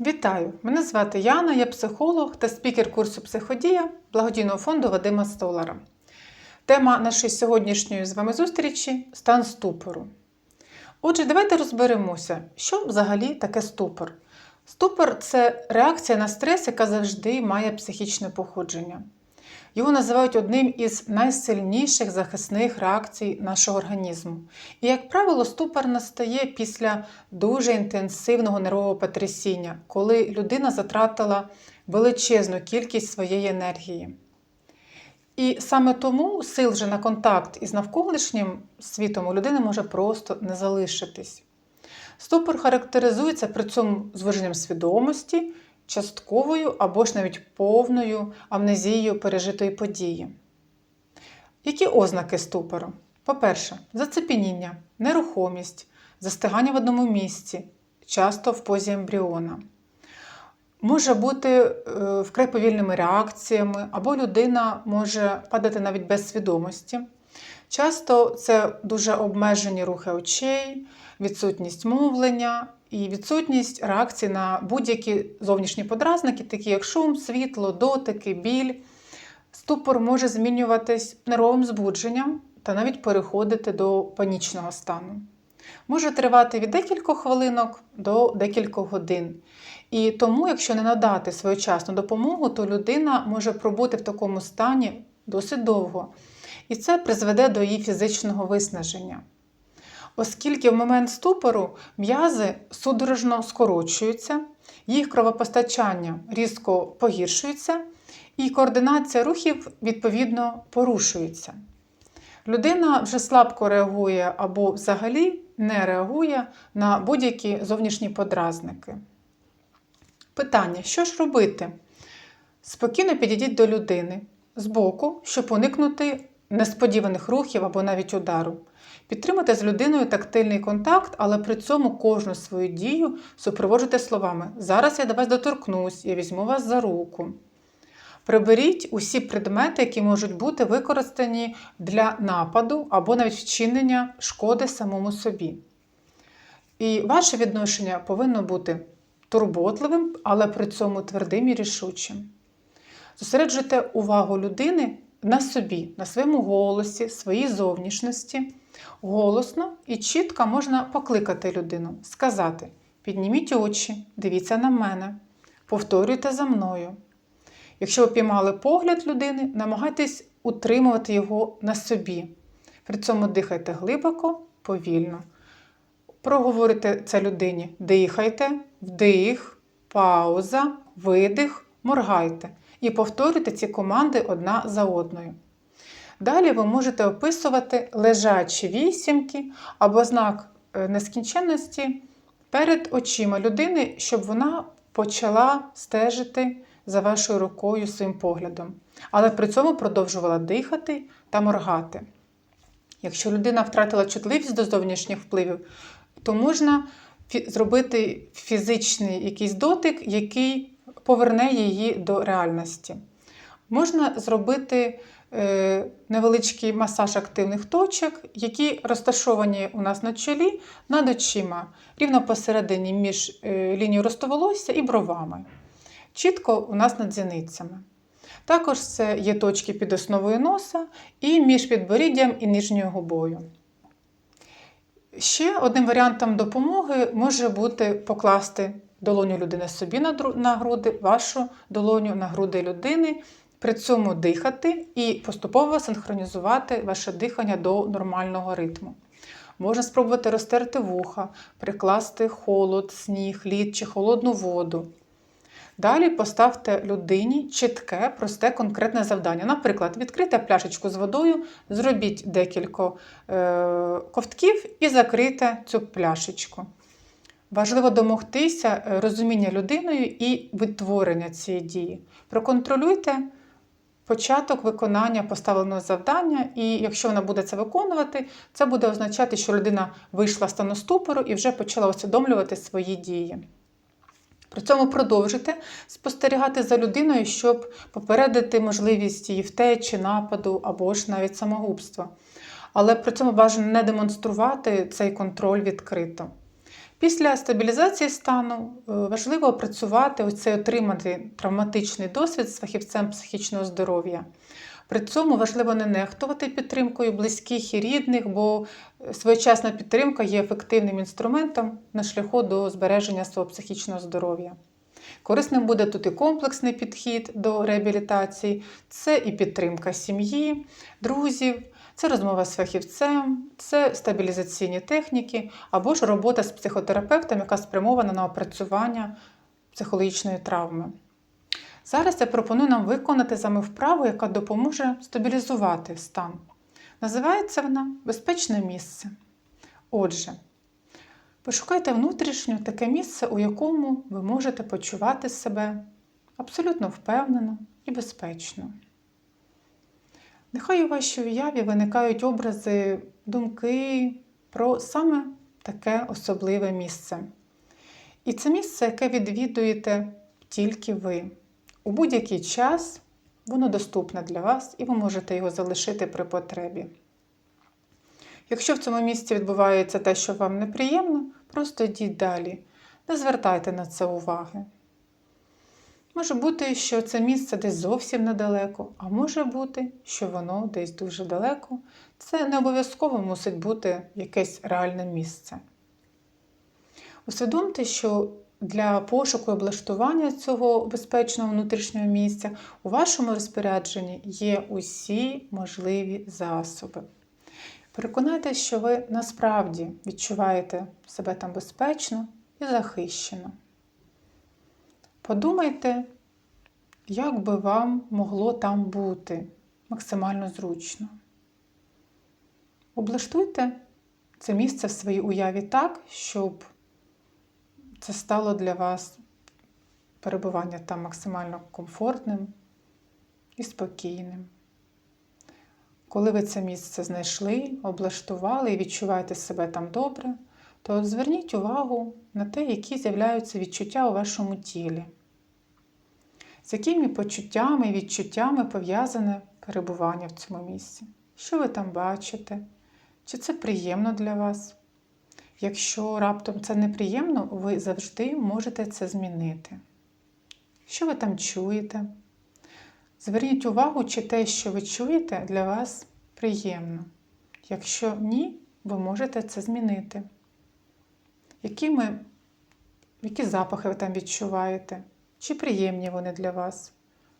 Вітаю! Мене звати Яна, я психолог та спікер курсу Психодія благодійного фонду Вадима Столара. Тема нашої сьогоднішньої з вами зустрічі стан ступору. Отже, давайте розберемося, що взагалі таке ступор. Ступор це реакція на стрес, яка завжди має психічне походження. Його називають одним із найсильніших захисних реакцій нашого організму. І, як правило, ступор настає після дуже інтенсивного нервового потрясіння, коли людина затратила величезну кількість своєї енергії. І саме тому сил вже на контакт із навколишнім світом у людини може просто не залишитись. Ступор характеризується при цьому звуженням свідомості, частковою або ж навіть повною амнезією пережитої події. Які ознаки ступору? По-перше, зацепеніння, нерухомість, застигання в одному місці, часто в позі ембріона. Може бути е, вкрай повільними реакціями, або людина може падати навіть без свідомості. Часто це дуже обмежені рухи очей, відсутність мовлення і відсутність реакції на будь-які зовнішні подразники, такі як шум, світло, дотики, біль. Ступор може змінюватись нервовим збудженням та навіть переходити до панічного стану. Може тривати від декількох хвилинок до декількох годин. І тому, якщо не надати своєчасну допомогу, то людина може пробути в такому стані досить довго. І це призведе до її фізичного виснаження. Оскільки в момент ступору м'язи судорожно скорочуються, їх кровопостачання різко погіршується, і координація рухів відповідно порушується. Людина вже слабко реагує або взагалі не реагує на будь-які зовнішні подразники. Питання: що ж робити? Спокійно підійдіть до людини збоку, щоб уникнути несподіваних рухів або навіть удару. Підтримати з людиною тактильний контакт, але при цьому кожну свою дію супроводжуйте словами: Зараз я до вас доторкнусь, я візьму вас за руку. Приберіть усі предмети, які можуть бути використані для нападу або навіть вчинення шкоди самому собі. І ваше відношення повинно бути турботливим, але при цьому твердим і рішучим. Зосереджуйте увагу людини на собі, на своєму голосі, своїй зовнішності. Голосно і чітко можна покликати людину, сказати: підніміть очі, дивіться на мене, повторюйте за мною. Якщо ви піймали погляд людини, намагайтесь утримувати його на собі. При цьому дихайте глибоко, повільно. Проговорите це людині: дихайте, вдих, пауза, видих, моргайте. І повторюйте ці команди одна за одною. Далі ви можете описувати лежачі вісімки або знак е, нескінченності перед очима людини, щоб вона почала стежити за вашою рукою своїм поглядом, але при цьому продовжувала дихати та моргати. Якщо людина втратила чутливість до зовнішніх впливів, то можна зробити фізичний якийсь дотик, який поверне її до реальності. Можна зробити е, невеличкий масаж активних точок, які розташовані у нас на чолі над очима, рівно посередині між е, лінією росту волосся і бровами. Чітко у нас над зіницями. Також це є точки під основою носа і між підборіддям і нижньою губою. Ще одним варіантом допомоги може бути покласти долоню людини собі на груди, вашу долоню на груди людини, при цьому дихати і поступово синхронізувати ваше дихання до нормального ритму. Можна спробувати розтерти вуха, прикласти холод, сніг, лід чи холодну воду. Далі поставте людині чітке, просте, конкретне завдання. Наприклад, відкрийте пляшечку з водою, зробіть декілька е, ковтків і закрийте цю пляшечку. Важливо домогтися е, розуміння людиною і відтворення цієї дії. Проконтролюйте початок виконання поставленого завдання, і якщо вона буде це виконувати, це буде означати, що людина вийшла з стану ступору і вже почала усвідомлювати свої дії. При цьому продовжуйте спостерігати за людиною, щоб попередити можливість її втечі, нападу або ж навіть самогубства. Але при цьому бажано не демонструвати цей контроль відкрито. Після стабілізації стану е, важливо опрацювати ось цей отриманий травматичний досвід з фахівцем психічного здоров'я. При цьому важливо не нехтувати підтримкою близьких і рідних, бо своєчасна підтримка є ефективним інструментом на шляху до збереження свого психічного здоров'я. Корисним буде тут і комплексний підхід до реабілітації, це і підтримка сім'ї, друзів, це розмова з фахівцем, це стабілізаційні техніки або ж робота з психотерапевтом, яка спрямована на опрацювання психологічної травми. Зараз я пропоную нам виконати саме вправу, яка допоможе стабілізувати стан. Називається вона безпечне місце. Отже, пошукайте внутрішньо таке місце, у якому ви можете почувати себе абсолютно впевнено і безпечно. Нехай у вашій уяві виникають образи, думки про саме таке особливе місце. І це місце, яке відвідуєте тільки ви. У будь-який час воно доступне для вас і ви можете його залишити при потребі. Якщо в цьому місці відбувається те, що вам неприємно, просто йдіть далі, не звертайте на це уваги. Може бути, що це місце десь зовсім недалеко, а може бути, що воно десь дуже далеко. Це не обов'язково мусить бути якесь реальне місце. Усвідомте, що для пошуку і облаштування цього безпечного внутрішнього місця у вашому розпорядженні є усі можливі засоби. Переконайтеся, що ви насправді відчуваєте себе там безпечно і захищено. Подумайте, як би вам могло там бути максимально зручно. Облаштуйте це місце в своїй уяві так, щоб це стало для вас перебування там максимально комфортним і спокійним. Коли ви це місце знайшли, облаштували і відчуваєте себе там добре, то зверніть увагу на те, які з'являються відчуття у вашому тілі, з якими почуттями і відчуттями пов'язане перебування в цьому місці. Що ви там бачите? Чи це приємно для вас? Якщо раптом це неприємно, ви завжди можете це змінити. Що ви там чуєте? Зверніть увагу, чи те, що ви чуєте, для вас приємно. Якщо ні, ви можете це змінити. Якими, Які запахи ви там відчуваєте? Чи приємні вони для вас?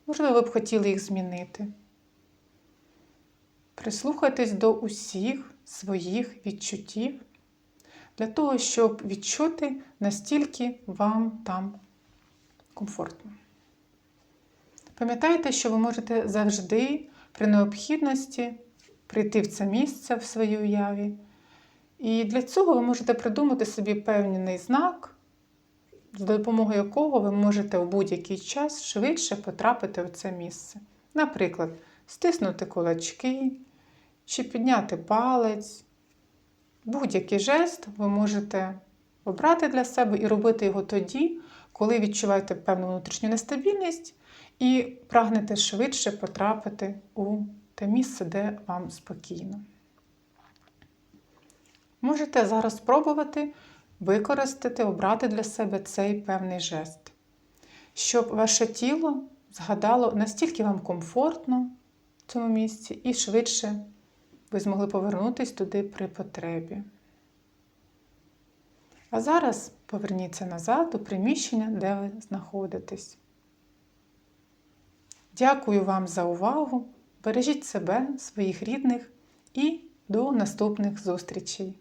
Можливо, ви б хотіли їх змінити. Прислухайтесь до усіх своїх відчуттів для того, щоб відчути, настільки вам там комфортно. Пам'ятайте, що ви можете завжди при необхідності прийти в це місце в своїй уяві. І для цього ви можете придумати собі певний знак, за допомогою якого ви можете у будь-який час швидше потрапити в це місце. Наприклад, стиснути кулачки чи підняти палець. Будь-який жест ви можете обрати для себе і робити його тоді, коли відчуваєте певну внутрішню нестабільність і прагнете швидше потрапити у те місце, де вам спокійно. Можете зараз спробувати використати, обрати для себе цей певний жест, щоб ваше тіло згадало, настільки вам комфортно в цьому місці, і швидше ви змогли повернутися туди при потребі. А зараз поверніться назад у приміщення, де ви знаходитесь. Дякую вам за увагу! Бережіть себе, своїх рідних і до наступних зустрічей!